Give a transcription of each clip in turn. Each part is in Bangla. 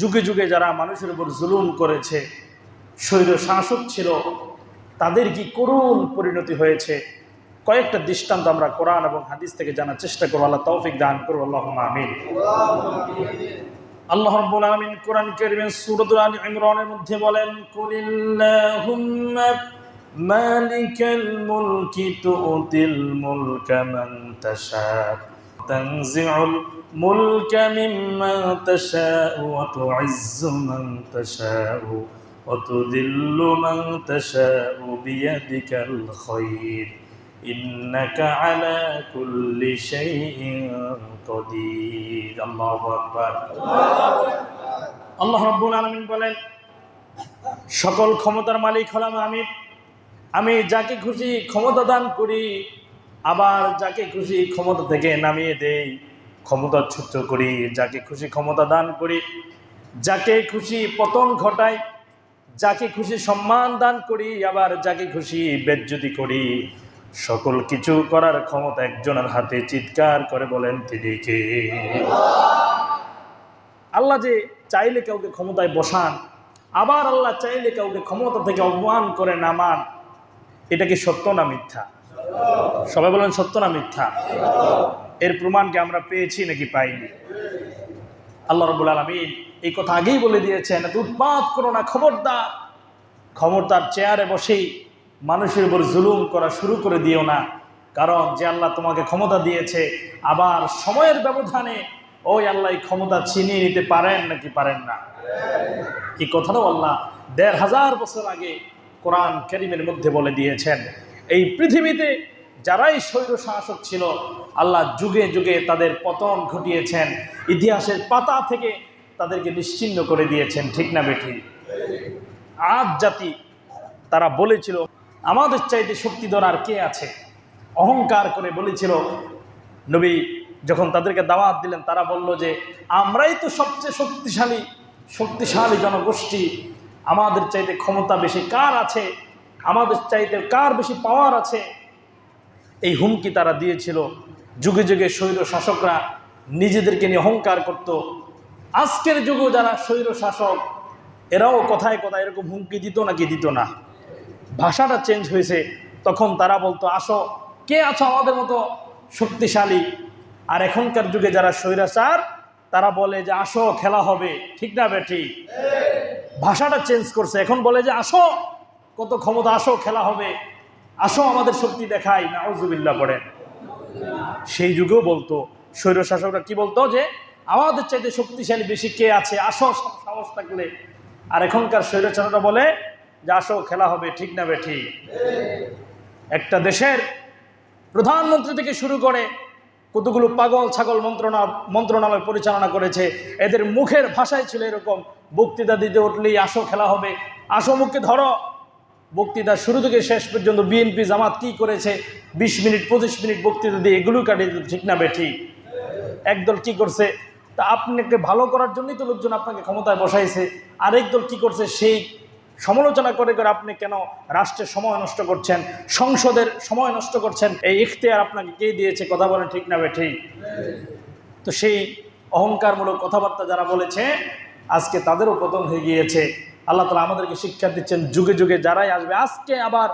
যুগে যুগে যারা মানুষের উপর জুলুম করেছে শৈর শাসক ছিল, তাদের কি করুণ পরিণতি হয়েছে? কয়েকটা দৃষ্টান্ত আমরা কোরআন এবং হাদিস থেকে জানার চেষ্টা করব। আল্লাহ তৌফিক দান করব আল্লাহ আমিন। আল্লাহ রাব্বুল আলামিন কোরআন কারীমের সূরাতুল আল ইমরানের মধ্যে বলেন, কুলিল্লাহুম্মা মালিকাল মুলকি তুতিল মুলকা মান তাশা। মিম্মা তাশা ওয়া তুইজ্জু মান তাশা ওয়া তুযিল্লু মান তাশা বিয়াদিকাল খায়র ইন্নাকা আলা কুল্লি শাইইন কদির। আল্লাহু আকবার। আল্লাহ রাব্বুল আলামিন বলেন, সকল ক্ষমতার মালিক হলাম আমি। আমি যাকে খুশি ক্ষমতা দান করি আবার যাকে খুশি ক্ষমতা থেকে নামিয়ে দেই, ক্ষমতা ছুট করি, যাকে খুশি ক্ষমতা দান করি, যাকে খুশি পতন ঘটাই, যাকে খুশি সম্মান দান করি, আবার যাকে খুশি বেজ্জতি করি। সকল কিছু করার ক্ষমতা একজনের হাতে চিৎকার করে বলেন তিনি কে? আল্লাহ যে চাইলে কাউকে ক্ষমতায় বসান, আবার আল্লাহ চাইলে কাউকে ক্ষমতা থেকে অপমান করে নামান, এটা কি সত্য না মিথ্যা? সবাই বলেন সত্য না মিথ্যা? এর প্রমাণকে আমরা পেয়েছি নাকি পাইনি? আল্লাহ রবুল আলমিন এই কথা আগেই বলে দিয়েছেন, উৎপাত করো না, খবরদার। ক্ষমতার চেয়ারে বসেই মানুষের উপর জুলুম করা শুরু করে দিও না। কারণ যে আল্লাহ তোমাকে ক্ষমতা দিয়েছে, আবার সময়ের ব্যবধানে ওই আল্লাহ ক্ষমতা ছিনিয়ে নিতে পারেন নাকি পারেন না? এই কথাটাও আল্লাহ দেড় হাজার বছর আগে কোরআন করিমের মধ্যে বলে দিয়েছেন। এই পৃথিবীতে যারাই স্বৈর শাসক ছিল, আল্লাহ যুগে যুগে তাদের পতন ঘটিয়েছেন, ইতিহাসের পাতা থেকে তাদেরকে নিশ্চিন্ন করে দিয়েছেন, ঠিক না বেঠি? আজ জাতি তারা বলেছিল, আমাদের চাইতে শক্তিধর আর কে আছে? অহংকার করে বলেছিল, নবী যখন তাদেরকে দাওয়াত দিলেন, তারা বলল যে, আমরাই তো সবচেয়ে শক্তিশালী শক্তিশালী জনগোষ্ঠী। আমাদের চাইতে ক্ষমতা বেশি কার আছে? আমাদের চাইতে কার বেশি পাওয়ার আছে? এই হুমকি তারা দিয়েছিল। যুগে যুগে স্বৈর শাসকরা নিজেদেরকে নিয়ে অহংকার করত। আজকের যুগে যারা স্বৈর শাসক, এরাও কথায় কথায় এরকম হুমকি দিত নাকি দিত না? ভাষাটা চেঞ্জ হয়েছে। তখন তারা বলতো, আসো, কে আছো আমাদের মতো শক্তিশালী? আর এখনকার যুগে যারা স্বৈরাচার, তারা বলে যে, আসো, খেলা হবে। ঠিক না, বেটি? ভাষাটা চেঞ্জ করছে। এখন বলে যে, আসো কত ক্ষমতা, আসো, খেলা হবে। আসো, আমাদের শক্তি দেখাই। নাউজুবিল্লা পড়েন। সেই যুগেও বলতো স্বৈর শাসকরা কি বলতো যে, আমাদের চাইতে শক্তিশালী বেশি কে আছে? আসো, সব সাহস থাকলে। আর এখনকার স্বৈরাচাররা বলে যে, আসো, খেলা হবে, ঠিক না বে ঠিক একটা দেশের প্রধানমন্ত্রী থেকে শুরু করে কতগুলো পাগল, ছাগল মন্ত্রণা, মন্ত্রণালয় পরিচালনা করেছে, এদের মুখের ভাষায় ছিল এরকম, বক্তৃতা দিতে উঠলেই আসো, খেলা হবে। আসো মুখকে ধরো। বক্তৃতা শুরু থেকে শেষ পর্যন্ত বিএনপি জামাত কি করেছে? বিশ মিনিট, পঁচিশ মিনিট বক্তৃতা দিয়ে এগুলো কাটিয়ে ঠিক না বেঠি একদল কি করছে? তা আপনাকে ভালো করার জন্যই তো লোকজন আপনাকে ক্ষমতায় বসাইছে। আরেক দল কি করছে? সেই সমালোচনা করে করে আপনি কেন রাষ্ট্রের সময় নষ্ট করছেন? সংসদের সময় নষ্ট করছেন? এই ইখতিয়ার আপনাকে কে দিয়েছে? কথা বলেন ঠিক না ঠিক তো সেই অহংকারমূলক কথাবার্তা যারা বলেছে, আজকে তাদেরও পতন হয়ে গিয়েছে। আল্লাহ তালা আমাদেরকে শিক্ষা দিচ্ছেন যুগে যুগে যারাই আসবে। আজকে আবার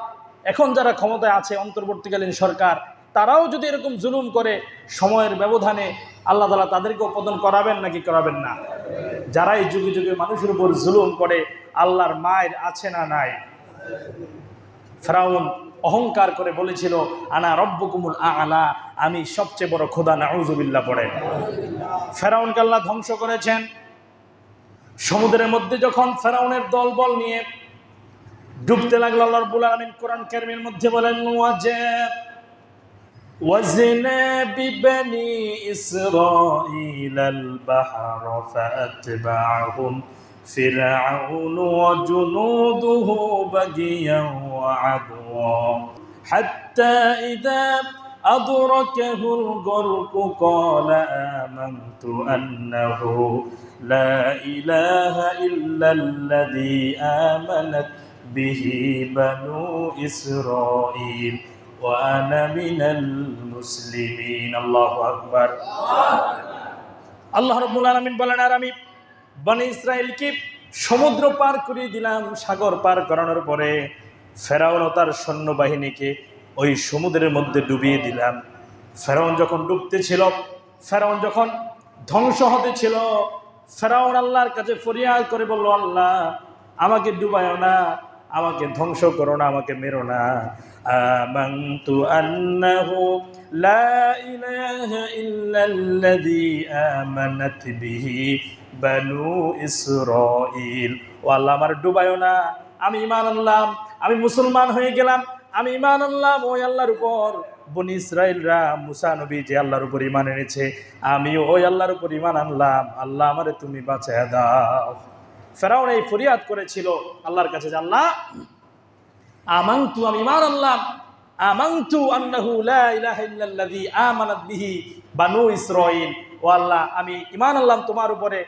এখন যারা ক্ষমতায় আছে, অন্তর্বর্তীকালীন সরকার, তারাও যদি এরকম জুলুম করে, সময়ের ব্যবধানে আল্লাহ তালা তাদেরকেও পতন করাবেন নাকি করাবেন না? যারাই যুগে যুগে মানুষের উপর জুলুম করে, আল্লাহর মায়ের আছে না নাই? ফেরাউন অহংকার করে বলেছিল, আনা রব্বকুমুল আলা আমি সবচেয়ে বড় খোদা নাউজুবিল্লাহ পড়ে। ফেরাউনকে আল্লাহ ধ্বংস করেছেন। সমুদ্রের মধ্যে যখন ফেরাউনের দলবল নিয়ে ডুবতে লাগলো আল্লাহ রব্বুল আলামিন কোরআন কারিমের মধ্যে বলেন ওয়াজাব وزنا ببني إسرائيل البحر فأتبعهم فرعون وجنوده بغيا وعدوا حتى إذا أدركه الغرق قال آمنت أنه لا إله إلا الذي آمنت به بنو إسرائيل وأنا من المسلمين الله أكبر আল্লাহ রব্বুল আলমিন বলেন আর আমি বনে ইসরায়েলকে সমুদ্র পার করিয়ে দিলাম সাগর পার করানোর পরে ফেরাউন ও তার সৈন্যবাহিনীকে ওই সমুদ্রের মধ্যে ডুবিয়ে দিলাম। ফেরাউন যখন ডুবতে ছিল, ফেরাউন যখন ধ্বংস হতে ছিল, ফেরাউন আল্লাহর কাছে ফরিয়াদ করে বলল, আল্লাহ, আমাকে ডুবায়ও না, আমাকে ধ্বংস করো না, আমাকে মেরো না। আমানতু আন্নাহু লা ইলাহা ইল্লাল্লাযী আমানাত বিহি বানু ইসরাঈল। ও আল্লাহ, আমার ডুবায়ও না, আমি ইমান আনলাম, আমি মুসলমান হয়ে গেলাম আমি ইমান আনলাম, ওই আল্লাহর উপর। বনি ইসরায়েলরা মুসা নবী যে আল্লাহর উপর ইমান এনেছে, আমি ওই আল্লাহর উপর ইমান আনলাম। আল্লাহ আমারে তুমি বাঁচায় দাও। ফেরাউন এই ফরিয়াদ করেছিল, আল্লাহর কাছে আল্লাহ আমাংতু আমি ইমান আনলাম। আমাংতু আন্নাহু লা ইলাহা ইল্লাল্লাযী আমানাত বিহি বানু ইসরাঈল। ও আল্লাহ, আমি ইমান আনলাম তোমার উপরে।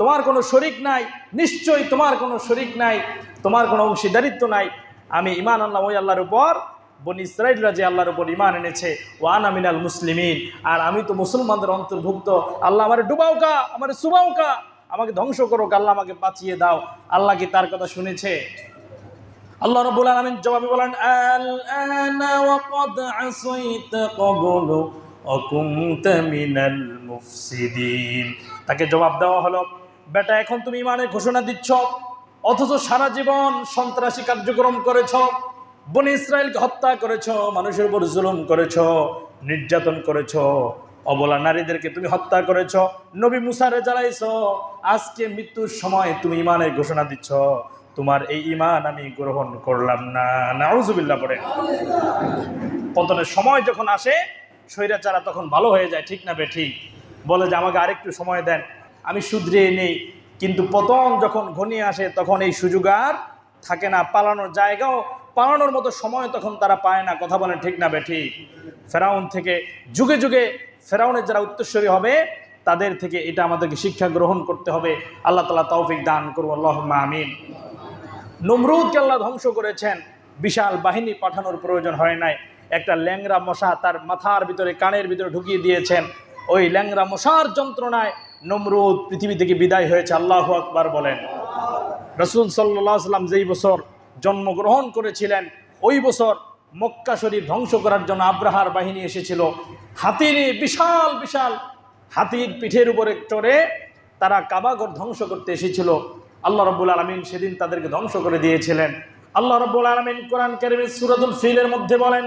তোমার কোনো শরিক নাই, নিশ্চয়ই তোমার কোনো শরিক নাই, তোমার কোনো অংশীদারিত্ব নাই। আমি ইমান আনলাম ওই আল্লাহর উপর। বনি ইসরায়েলরা যে আল্লাহর উপর ইমান এনেছে। ওয়ান আমিনাল মুসলিমিন। আর আমি তো মুসলমানদের অন্তর্ভুক্ত। আল্লাহ আমার ডুবাও কা, আমার সুবাও কা। আমাকে ধ্বংস করো আল্লাহ আমাকে বাঁচিয়ে দাও। আল্লাহ কি তার কথা শুনেছে? আল্লাহ রাব্বুল আলামিন জবাবে বলেন মিনাল তাকে জবাব দেওয়া হলো, বেটা, এখন তুমি ইমানের ঘোষণা দিচ্ছ। অথচ সারা জীবন সন্ত্রাসী কার্যক্রম করেছ, বনি ইসরায়েলকে হত্যা করেছ, মানুষের উপর জুলুম করেছ, নির্যাতন করেছ, অবলা নারীদেরকে তুমি হত্যা করেছ, নবী মুসারে জ্বালাইছ, আজকে মৃত্যুর সময় তুমি ইমানের ঘোষণা দিচ্ছ, তোমার এই ইমান আমি গ্রহণ করলাম না। নাউজুবিল্লাহ পড়ে। পতনের সময় যখন আসে, স্বৈরাচারা তখন ভালো হয়ে যায়, ঠিক না বে ঠিক? বলে যে আমাকে আরেকটু সময় দেন, আমি শুধরিয়ে নেই। কিন্তু পতন যখন ঘনিয়ে আসে, তখন এই সুযোগ আর থাকে না। পালানোর জায়গাও, পালানোর মতো সময় তখন তারা পায় না। কথা বলেন ঠিক না বেঠি ফেরাউন থেকে যুগে যুগে ফেরাউনের যারা উত্তরস্বরী হবে, তাদের থেকে এটা আমাদেরকে শিক্ষা গ্রহণ করতে হবে। আল্লাহ তালা তৌফিক দান করব আল্লাহ আমিন। নমরুদকে আল্লাহ ধ্বংস করেছেন। বিশাল বাহিনী পাঠানোর প্রয়োজন হয় নাই। একটা ল্যাংরা মশা তার মাথার ভিতরে, কানের ভিতরে ঢুকিয়ে দিয়েছেন। ওই ল্যাংরা মশার যন্ত্রণায় নমরুদ পৃথিবী থেকে বিদায় হয়েছে আল্লাহ আকবার বলেন রসুল সাল্লাহ সাল্লাম যেই বছর জন্মগ্রহণ করেছিলেন ওই বছর মক্কা শরীফ ধ্বংস করার জন্য আব্রাহার বাহিনী এসেছিল হাতি নিয়ে বিশাল বিশাল হাতির পিঠের উপরে চড়ে তারা কাবাগর ধ্বংস করতে এসেছিল আল্লাহ রব্বুল আলমিন সেদিন তাদেরকে ধ্বংস করে দিয়েছিলেন আল্লাহ রব্বুল আলমিন কোরআন কারিমের সুরাতুল ফিলের মধ্যে বলেন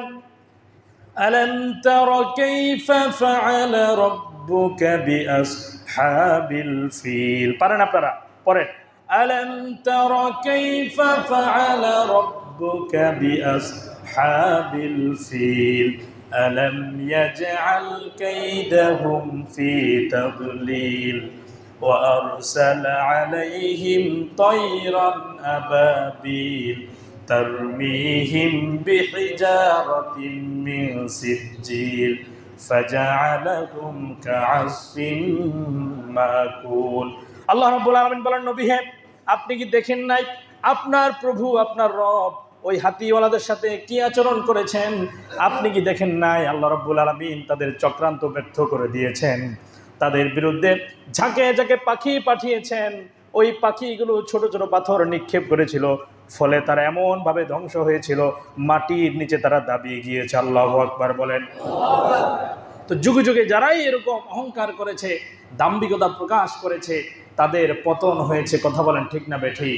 ألم تر كيف فعل ربك ربك بأصحاب الفيل قرأنا قرأ قرأ ألم تر كيف فعل ربك بأصحاب الفيل ألم يجعل كيدهم في تضليل وأرسل عليهم طيرا أبابيل ترميهم بحجارة من سجيل فجعلهم كعصف ماكول আল্লাহ রাব্বুল আলামিন বলেন নবী হে আপনি কি দেখেন নাই আপনার প্রভু আপনার রব ওই হাতিওয়ালাদের সাথে কি আচরণ করেছেন আপনি কি দেখেন নাই আল্লাহ রাব্বুল আলামিন তাদের চক্রান্ত ব্যর্থ করে দিয়েছেন তাদের বিরুদ্ধে ঝাঁকে ঝাঁকে পাখি পাঠিয়েছেন ওই পাখিগুলো ছোট ছোট পাথর নিক্ষেপ করেছিল। ফলে তারা এমনভাবে ধ্বংস হয়েছিল, মাটির নিচে তারা দাবিয়ে গিয়েছে। আল্লাহ আকবার বলেন। তো যুগে যুগে যারাই এরকম অহংকার করেছে, দাম্ভিকতা প্রকাশ করেছে, তাদের পতন হয়েছে। কথা বলেন ঠিক না বেঠি?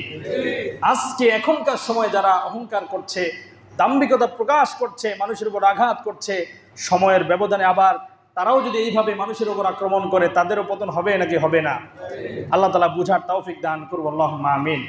আজকে এখনকার সময় যারা অহংকার করছে, দাম্ভিকতা প্রকাশ করছে, মানুষের উপর আঘাত করছে, সময়ের ব্যবধানে আবার তারাও যদি এইভাবে মানুষের ওপর আক্রমণ করে, তাদেরও পতন হবে নাকি হবে না? আল্লাহ তালা বুঝার তৌফিক দান করব আল্লাহ আমিন।